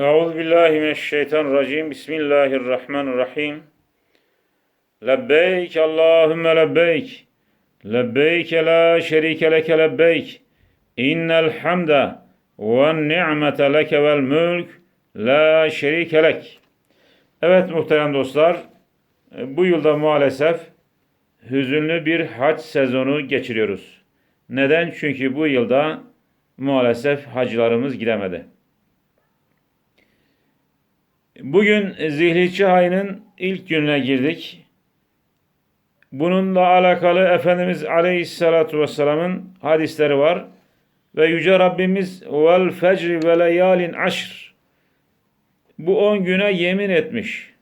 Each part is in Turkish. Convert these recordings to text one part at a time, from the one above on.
Euzu billahi mineşşeytanirracim. Bismillahirrahmanirrahim. Lebbeyk Allahümme lebbeyk. Lebbeyk la şerike leke lebbeyk. İnnel hamde ve ni'mete leke vel mülk la şerike lek. Evet muhterem dostlar, bu yılda maalesef hüzünlü bir hac sezonu geçiriyoruz. Neden? Çünkü bu yılda maalesef hacılarımız gidemedi. Bugün Zilhicce ayının ilk gününe girdik. Bununla alakalı Efendimiz Aleyhisselatü Vesselam'ın hadisleri var. Ve Yüce Rabbimiz vel fecri ve leyalin aşr bu on güne yemin etmiş.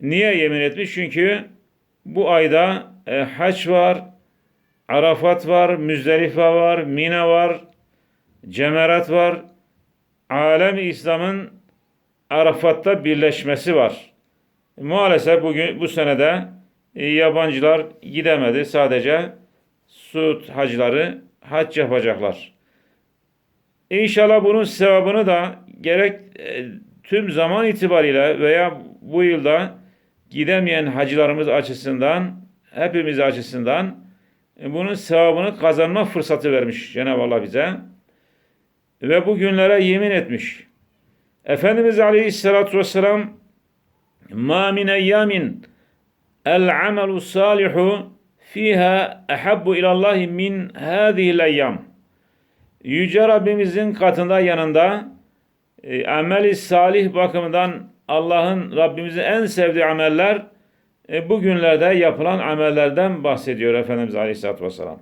Niye yemin etmiş? Çünkü bu ayda e, haç var, Arafat var, Müzdelife var, Mina var, Cemerat var. Alem İslam'ın Arafat'ta birleşmesi var. Maalesef bugün bu senede e, yabancılar gidemedi. Sadece Suud hacıları hac yapacaklar. İnşallah bunun sevabını da gerek e, tüm zaman itibariyle veya bu yılda gidemeyen hacılarımız açısından, hepimiz açısından e, bunun sevabını kazanma fırsatı vermiş Cenab-ı Allah bize. Ve bu günlere yemin etmiş. Efendimiz Aleyhisselatü Vesselam ma min eyyamin el amelu salihu fiha ehabbu ilallahi min hadihil eyyam. Yüce Rabbimizin katında yanında e, ameli salih bakımından Allah'ın Rabbimizin en sevdiği ameller e, bu günlerde yapılan amellerden bahsediyor Efendimiz Aleyhisselatü Vesselam.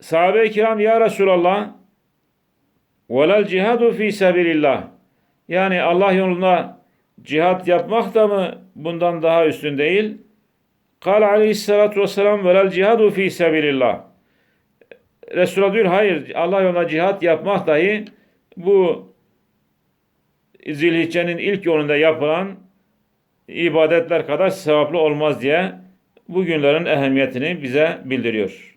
Sahabe-i kiram ya Resulallah velel cihadu fi sebilillah yani Allah yolunda cihat yapmak da mı bundan daha üstün değil? Kal aleyhissalatu vesselam velel cihadu fi sebilillah. Resulullah diyor hayır Allah yolunda cihat yapmak dahi bu Zilhicce'nin ilk yolunda yapılan ibadetler kadar sevaplı olmaz diye bu günlerin ehemmiyetini bize bildiriyor.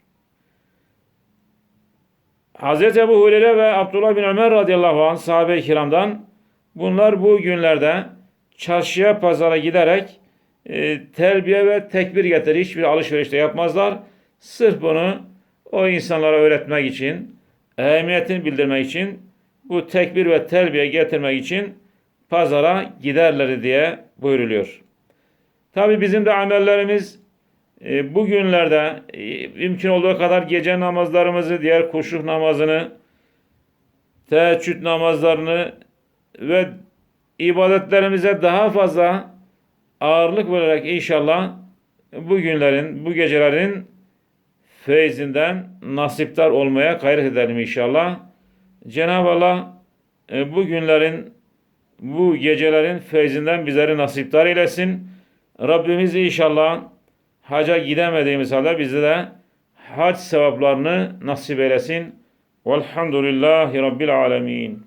Hz. Ebu Hureyre ve Abdullah bin Ömer radıyallahu anh sahabe-i kiramdan bunlar bu günlerde çarşıya pazara giderek e, telbiye ve tekbir getirir. Hiçbir alışverişte yapmazlar. Sırf bunu o insanlara öğretmek için, ehemmiyetini bildirmek için, bu tekbir ve telbiye getirmek için pazara giderler diye buyruluyor. Tabi bizim de amellerimiz e, bu günlerde e, mümkün olduğu kadar gece namazlarımızı, diğer kuşluk namazını, teheccüd namazlarını ve ibadetlerimize daha fazla ağırlık vererek inşallah bu günlerin, bu gecelerin feyzinden nasiptar olmaya gayret edelim inşallah. Cenab-ı Allah e, bu günlerin, bu gecelerin feyzinden bizleri nasiptar eylesin. Rabbimiz inşallah haca gidemediğimiz halde bize de hac sevaplarını nasip eylesin. Velhamdülillahi Rabbil alemin.